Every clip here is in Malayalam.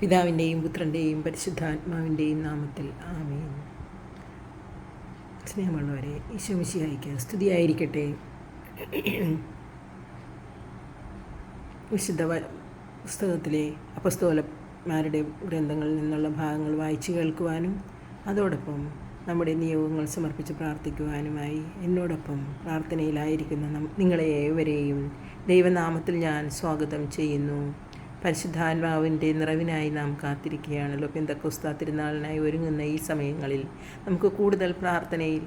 പിതാവിന്റെയും പുത്രന്റെയും പരിശുദ്ധാത്മാവിന്റെയും നാമത്തിൽ ആമേൻ. സ്നേഹമുള്ളവരെ ഈശോമിശിയായിക്ക് സ്തുതിയായിരിക്കട്ടെ. വിശുദ്ധ പുസ്തകത്തിലെ അപസ്തോലന്മാരുടെ ഗ്രന്ഥങ്ങളിൽ നിന്നുള്ള ഭാഗങ്ങൾ വായിച്ചു കേൾക്കുവാനും അതോടൊപ്പം നമ്മുടെ നിയോഗങ്ങൾ സമർപ്പിച്ച് പ്രാർത്ഥിക്കുവാനുമായി എന്നോടൊപ്പം പ്രാർത്ഥനയിലായിരിക്കുന്ന നിങ്ങളെ ഏവരെയും ദൈവനാമത്തിൽ ഞാൻ സ്വാഗതം ചെയ്യുന്നു. പരിശുദ്ധാത്മാവിന്റെ നിറവിനായി നാം കാത്തിരിക്കുകയാണല്ലോ. പെന്തക്കോസ്ത തിരുനാളിനായി ഒരുങ്ങുന്ന ഈ സമയങ്ങളിൽ നമുക്ക് കൂടുതൽ പ്രാർത്ഥനയിൽ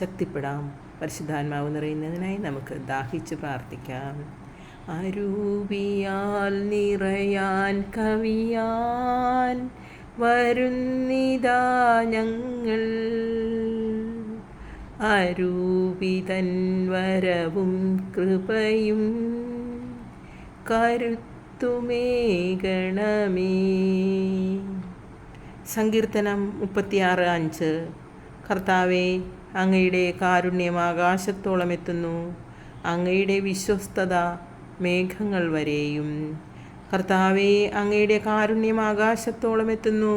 ശക്തിപ്പെടാം. പരിശുദ്ധാത്മാവ് നിറയുന്നതിനായി നമുക്ക് ദാഹിച്ച് പ്രാർത്ഥിക്കാം. അരൂപിയാൽ നിറയാൻ കവിയാൻ വരുന്നിതാ ഞങ്ങൾ. അരൂപിതൻ വരവും കൃപയും കരുത്തുമേകണമേ സങ്കീർത്തനം മുപ്പത്തിയാറ് അഞ്ച്. കർത്താവെ അങ്ങയുടെ കാരുണ്യം ആകാശത്തോളം എത്തുന്നു. അങ്ങയുടെ വിശ്വസ്തത മേഘങ്ങൾ വരെയും. കർത്താവെ അങ്ങയുടെ കാരുണ്യം ആകാശത്തോളം എത്തുന്നു.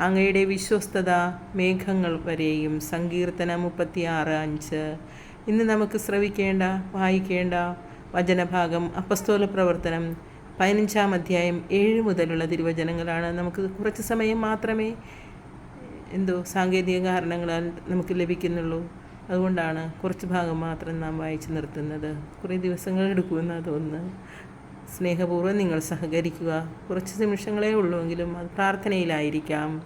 അങ്ങയുടെ വിശ്വസ്തത മേഘങ്ങൾ വരെയും. സങ്കീർത്തനം മുപ്പത്തിയാറ് അഞ്ച്. ഇന്ന് നമുക്ക് ശ്രവിക്കേണ്ട വായിക്കേണ്ട വചനഭാഗം അപ്പസ്തോല പ്രവർത്തനം പതിനഞ്ചാം അധ്യായം ഏഴ് മുതലുള്ള തിരുവചനങ്ങളാണ്. നമുക്ക് കുറച്ച് സമയം മാത്രമേ എന്തോ സാങ്കേതിക കാരണങ്ങളാൽ നമുക്ക് ലഭിക്കുന്നുള്ളൂ. അതുകൊണ്ടാണ് കുറച്ച് ഭാഗം മാത്രം നാം വായിച്ചു നിർത്തുന്നത്. കുറേ ദിവസങ്ങൾ എടുക്കുമെന്ന് തോന്നുന്നു സ്നേഹപൂർവം നിങ്ങൾ സഹകരിക്കുക. കുറച്ച് നിമിഷങ്ങളേ ഉള്ളൂ എങ്കിലും അത് പ്രാർത്ഥനയിലായിരിക്കാം.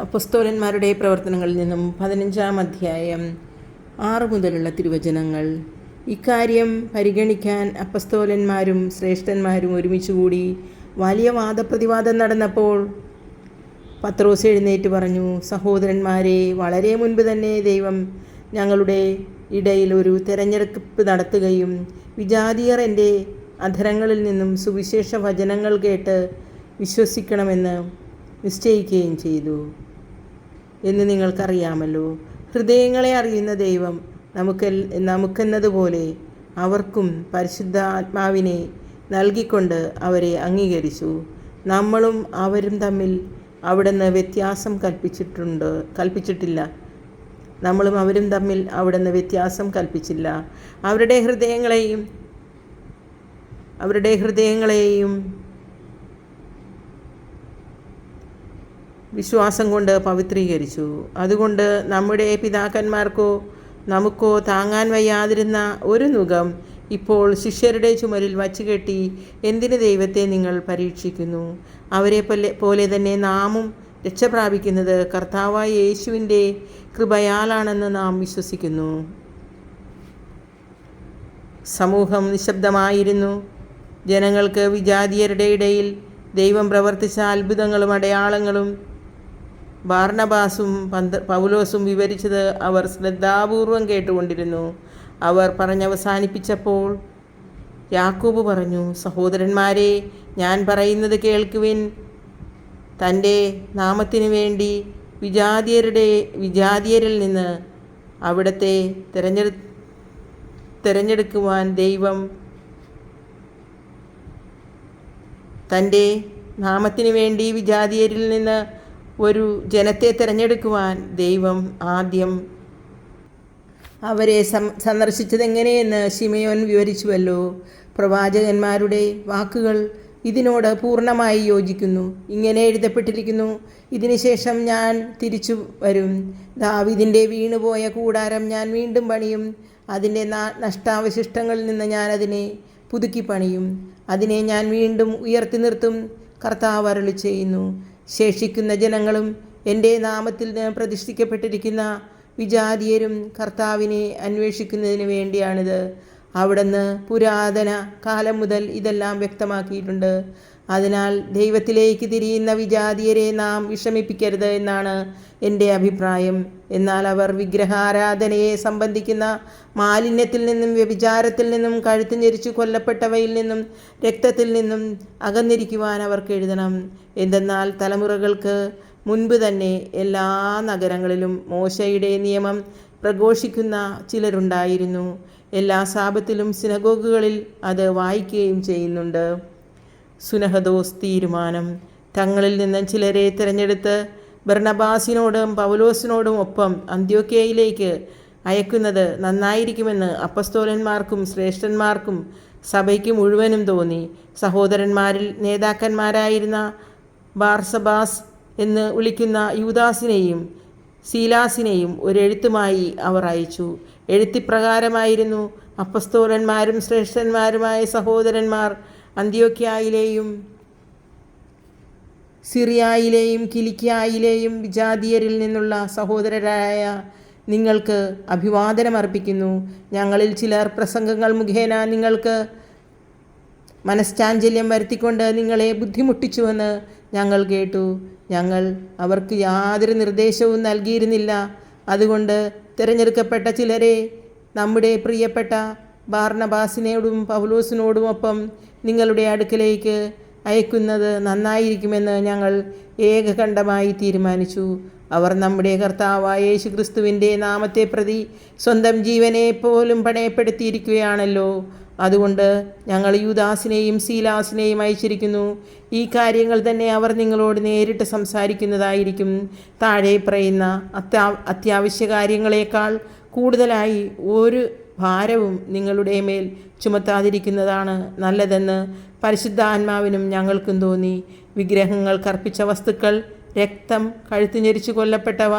അപ്പസ്തോലന്മാരുടെ പ്രവർത്തനങ്ങളിൽ നിന്നും പതിനഞ്ചാം അധ്യായം ആറ് മുതലുള്ള തിരുവചനങ്ങൾ ഇക്കാര്യം പരിഗണിക്കാൻ അപ്പസ്തോലന്മാരും ശ്രേഷ്ഠന്മാരും ഒരുമിച്ച് കൂടി വലിയ വാദപ്രതിവാദം നടന്നപ്പോൾ പത്രോസ് എഴുന്നേറ്റ് പറഞ്ഞു സഹോദരന്മാരെ വളരെ മുൻപ് തന്നെ ദൈവം ഞങ്ങളുടെ ഇടയിൽ ഒരു തെരഞ്ഞെടുപ്പ് നടത്തുകയും വിജാതിയർ എന്റെ അധരങ്ങളിൽ നിന്നും സുവിശേഷ വചനങ്ങൾ കേട്ട് വിശ്വസിക്കണമെന്ന് നിശ്ചയിക്കുകയും ചെയ്തു. എന്ന് നിങ്ങൾക്കറിയാമല്ലോ. ഹൃദയങ്ങളെ അറിയുന്ന ദൈവം നമുക്ക് നമുക്കെന്നതുപോലെ അവർക്കും പരിശുദ്ധ ആത്മാവിനെ നൽകിക്കൊണ്ട് അവരെ അംഗീകരിച്ചു. നമ്മളും അവരും തമ്മിൽ അവിടുന്ന് വ്യത്യാസം കൽപ്പിച്ചിട്ടുണ്ട് കൽപ്പിച്ചിട്ടില്ല. നമ്മളും അവരും തമ്മിൽ അവിടുന്ന് വ്യത്യാസം കൽപ്പിച്ചില്ല. അവരുടെ ഹൃദയങ്ങളെയും അവരുടെ ഹൃദയങ്ങളെയും വിശ്വാസം കൊണ്ട് പവിത്രീകരിച്ചു. അതുകൊണ്ട് നമ്മുടെ പിതാക്കന്മാർക്കോ നമുക്കോ താങ്ങാൻ വയ്യാതിരുന്ന ഒരു നുഖം ഇപ്പോൾ ശിഷ്യരുടെ ചുമരിൽ വച്ചുകെട്ടി എന്തിന് ദൈവത്തെ നിങ്ങൾ പരീക്ഷിക്കുന്നു? അവരെ പോലെ പോലെ തന്നെ നാമും രക്ഷ പ്രാപിക്കുന്നത് കർത്താവായ യേശുവിന്റെ കൃപയാലാണെന്ന് നാം വിശ്വസിക്കുന്നു. സമൂഹം നിശബ്ദമായിരുന്നു. ജനങ്ങൾക്ക് വിജാതീയരുടെ ഇടയിൽ ദൈവം പ്രവർത്തിച്ച അത്ഭുതങ്ങളും അടയാളങ്ങളും ബാർണബാസും പന്ത പൗലോസും വിവരിച്ചത് അവർ ശ്രദ്ധാപൂർവം കേട്ടുകൊണ്ടിരുന്നു. അവർ പറഞ്ഞവസാനിപ്പിച്ചപ്പോൾ യാക്കൂബ് പറഞ്ഞു സഹോദരന്മാരെ ഞാൻ പറയുന്നത് കേൾക്കുവിൻ. തന്റെ നാമത്തിനു വേണ്ടി വിജാതിയരുടെ വിജാതിയരിൽ നിന്ന് അവിടത്തെ തിരഞ്ഞെടു തിരഞ്ഞെടുക്കുവാൻ ദൈവം തന്റെ നാമത്തിനു വേണ്ടി വിജാതിയരിൽ നിന്ന് ഒരു ജനത്തെ തിരഞ്ഞെടുക്കുവാൻ ദൈവം ആദ്യം അവരെ സന്ദർശിച്ചതെങ്ങനെയെന്ന് ശിമയോൻ വിവരിച്ചുവല്ലോ. പ്രവാചകന്മാരുടെ വാക്കുകൾ ഇതിനോട് പൂർണമായി യോജിക്കുന്നു. ഇങ്ങനെ എഴുതപ്പെട്ടിരിക്കുന്നു ഇതിനുശേഷം ഞാൻ തിരിച്ചു വരും. ദാവിദിന്റെ വീണുപോയ കൂടാരം ഞാൻ വീണ്ടും പണിയും. അതിന്റെ നഷ്ടാവശിഷ്ടങ്ങളിൽ നിന്ന് ഞാൻ അതിനെ പുതുക്കി പണിയും അതിനെ ഞാൻ വീണ്ടും ഉയർത്തി നിർത്തും. കർത്താവ് അരളി ചെയ്യുന്നു ശേഷിക്കുന്ന ജനങ്ങളും എന്റെ നാമത്തിൽ പ്രതിഷ്ഠിക്കപ്പെട്ടിരിക്കുന്ന വിജാതീയരും കർത്താവിനെ അന്വേഷിക്കുന്നതിന് വേണ്ടിയാണിത്. അവിടുന്ന് പുരാതന കാലം മുതൽ ഇതെല്ലാം വ്യക്തമാക്കിയിട്ടുണ്ട്. അതിനാൽ ദൈവത്തിലേക്ക് തിരിയുന്ന വിജാതിയരെ നാം വിഷമിപ്പിക്കരുത് എന്നാണ് എന്റെ അഭിപ്രായം. എന്നാൽ അവർ വിഗ്രഹാരാധനയെ സംബന്ധിക്കുന്ന മാലിന്യത്തിൽ നിന്നും വ്യഭിചാരത്തിൽ നിന്നും കഴുത്ത് ഞെരിച്ചു കൊല്ലപ്പെട്ടവയിൽ നിന്നും രക്തത്തിൽ നിന്നും അകന്നിരിക്കുവാൻ അവർക്ക് എഴുതണം. എന്തെന്നാൽ തലമുറകൾക്ക് മുൻപ് തന്നെ എല്ലാ നഗരങ്ങളിലും മോശയുടെ നിയമം പ്രഘോഷിക്കുന്ന ചിലരുണ്ടായിരുന്നു. എല്ലാ സാപത്തിലും സിനഗോഗുകളിൽ അത് വായിക്കുകയും ചെയ്യുന്നുണ്ട്. സുനഹദോസ് തീരുമാനം. തങ്ങളിൽ നിന്ന് ചിലരെ തിരഞ്ഞെടുത്ത് ബർണബാസിനോടും പൗലോസിനോടും ഒപ്പം അന്ത്യോക്കയിലേക്ക് അയക്കുന്നത് നന്നായിരിക്കുമെന്ന് അപ്പസ്തോലന്മാർക്കും ശ്രേഷ്ഠന്മാർക്കും സഭയ്ക്ക് മുഴുവനും തോന്നി. സഹോദരന്മാരിൽ നേതാക്കന്മാരായിരുന്ന ബാർസബാസ് എന്ന് വിളിക്കുന്ന യൂദാസിനെയും സീലാസിനെയും ഒരെഴുത്തുമായി അവർ അയച്ചു. എഴുത്തിപ്രകാരമായിരുന്നു അപ്പസ്തോലന്മാരും ശ്രേഷ്ഠന്മാരുമായ സഹോദരന്മാർ അന്ത്യോക്യായിലെയും സിറിയായിലെയും കിലിക്കിയായിലെയും വിജാതീയരിൽ നിന്നുള്ള സഹോദരരായ നിങ്ങൾക്ക് അഭിവാദനം അർപ്പിക്കുന്നു. ഞങ്ങളിൽ ചിലർ പ്രസംഗങ്ങൾ മുഖേന നിങ്ങൾക്ക് മനസ്ചാഞ്ചല്യം വരുത്തിക്കൊണ്ട് നിങ്ങളെ ബുദ്ധിമുട്ടിച്ചുവെന്ന് ഞങ്ങൾ കേട്ടു. ഞങ്ങൾ അവർക്ക് യാതൊരു നിർദ്ദേശവും നൽകിയിരുന്നില്ല. അതുകൊണ്ട് തിരഞ്ഞെടുക്കപ്പെട്ട ചിലരെ നമ്മുടെ പ്രിയപ്പെട്ട ബാർണബാസിനോടും പൗലോസിനോടുമൊപ്പം നിങ്ങളുടെ അടുക്കലേക്ക് അയക്കുന്നത് നന്നായിരിക്കുമെന്ന് ഞങ്ങൾ ഏകകണ്ഠമായി തീരുമാനിച്ചു. അവർ നമ്മുടെ കർത്താവായ യേശു ക്രിസ്തുവിന്റെ നാമത്തെ പ്രതി സ്വന്തം ജീവനെ പോലും പണയപ്പെടുത്തിയിരിക്കുകയാണല്ലോ. അതുകൊണ്ട് ഞങ്ങൾ യുദാസിനെയും സീലാസിനെയും അയച്ചിരിക്കുന്നു. ഈ കാര്യങ്ങൾ തന്നെ അവർ നിങ്ങളോട് നേരിട്ട് സംസാരിക്കുന്നതായിരിക്കും. താഴെ പറയുന്ന അത്യാ അത്യാവശ്യ കാര്യങ്ങളെക്കാൾ കൂടുതലായി ഒരു ഭാരവും നിങ്ങളുടെ മേൽ ചുമത്താതിരിക്കുന്നതാണ് നല്ലതെന്ന് പരിശുദ്ധാത്മാവിനും ഞങ്ങൾക്കും തോന്നി. വിഗ്രഹങ്ങൾ കർപ്പിച്ച വസ്തുക്കൾ രക്തം കഴുത്ത് ഞെരിച്ചു കൊല്ലപ്പെട്ടവ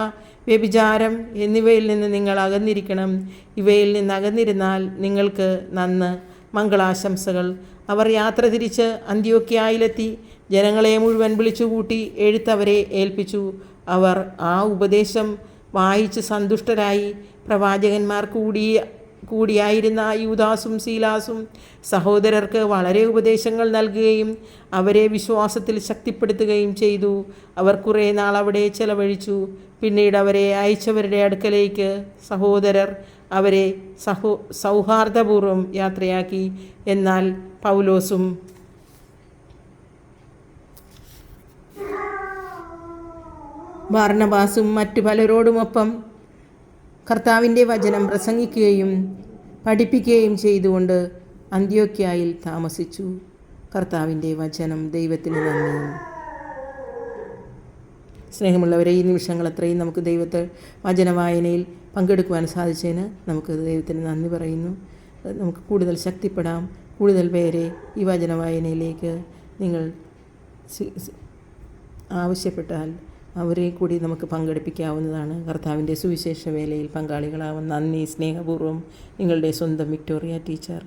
വ്യഭിചാരം എന്നിവയിൽ നിന്ന് നിങ്ങൾ അകന്നിരിക്കണം. ഇവയിൽ നിന്ന് അകന്നിരുന്നാൽ നിങ്ങൾക്ക് നന്ന് മംഗളാശംസകൾ. അവർ യാത്ര തിരിച്ച് അന്ത്യോക്യായിലെത്തി. ജനങ്ങളെ മുഴുവൻ വിളിച്ചുകൂട്ടി എഴുത്തവരെ ഏൽപ്പിച്ചു. അവർ ആ ഉപദേശം വായിച്ച് സന്തുഷ്ടരായി. പ്രവാചകന്മാർ കൂടി കൂടിയായിരുന്ന യൂദാസും സീലാസും സഹോദരർക്ക് വളരെ ഉപദേശങ്ങൾ നൽകുകയും അവരെ വിശ്വാസത്തിൽ ശക്തിപ്പെടുത്തുകയും ചെയ്തു. അവർ കുറേ നാൾ അവിടെ ചെലവഴിച്ചു. പിന്നീട് അവരെ അയച്ചവരുടെ അടുക്കലേക്ക് സഹോദരർ അവരെ സഹോ സൗഹാർദ്ദപൂർവം യാത്രയാക്കി. എന്നാൽ പൗലോസും ബാർണബാസും മറ്റു പലരോടുമൊപ്പം കർത്താവിന്റെ വചനം പ്രസംഗിക്കുകയും പഠിപ്പിക്കുകയും ചെയ്തുകൊണ്ട് അന്ത്യോക്യായിൽ താമസിച്ചു. കർത്താവിന്റെ വചനം ദൈവത്തിന് നന്ദി. സ്നേഹമുള്ളവരെ ഈ നിമിഷങ്ങൾ അത്രയും നമുക്ക് ദൈവത്തെ വചന വായനയിൽ പങ്കെടുക്കുവാൻ സാധിച്ചതിന് നമുക്ക് ദൈവത്തിന് നന്ദി പറയുന്നു. നമുക്ക് കൂടുതൽ ശക്തിപ്പെടാം. കൂടുതൽ പേരെ ഈ വചന വായനയിലേക്ക് നിങ്ങൾ ആവശ്യപ്പെട്ടാൽ അവരെ കൂടി നമുക്ക് പങ്കെടുപ്പിക്കാവുന്നതാണ്. കർത്താവിന്റെ സുവിശേഷ വേലയിൽ പങ്കാളികളാവുന്ന നന്ദി സ്നേഹപൂർവം നിങ്ങളുടെ സ്വന്തം വിക്ടോറിയ ടീച്ചർ.